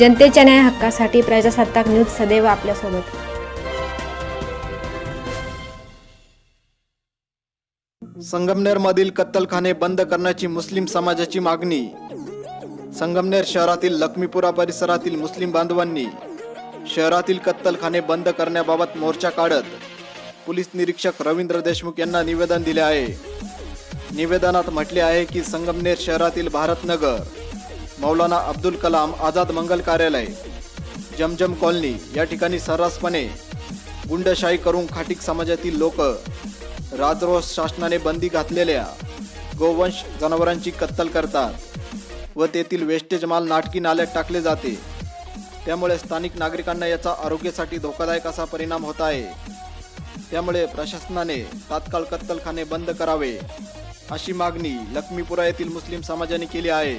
जनतेच्या न्याय हक्कासाठी प्रजासत्ताक न्यूज सदैव आपल्यासोबत. संगमनेरमधील कत्तलखाने बंद करण्याची मुस्लिम समाजाची मागणी. संगमनेर शहरातील लक्ष्मीपुरा परिसरातील मुस्लिम बांधवांनी शहरातील कत्तलखाने बंद करण्याबाबत मोर्चा काढत पोलीस निरीक्षक रवींद्र देशमुख यांना निवेदन दिले आहे. निवेदनात म्हटले आहे की संगमनेर शहरातील भारतनगर मौलाना अब्दुल कलाम आझाद मंगल कार्यालय जमजम कॉलनी या ठिकाणी सर्रासपणे गुंडशाही करून खाटीक समाजातील लोक राजरोस शासनाने बंदी घातलेल्या गोवंश जनावरांची कत्तल करतात व तेथील वेस्टेज माल नाटकी नाल्यात टाकले जाते. त्यामुळे स्थानिक नागरिकांना याचा आरोग्यासाठी धोकादायक असा परिणाम होत आहे. त्यामुळे प्रशासनाने तात्काळ कत्तलखाने बंद करावे अशी मागणी लक्ष्मीपुरा येथील मुस्लिम समाजाने केली आहे.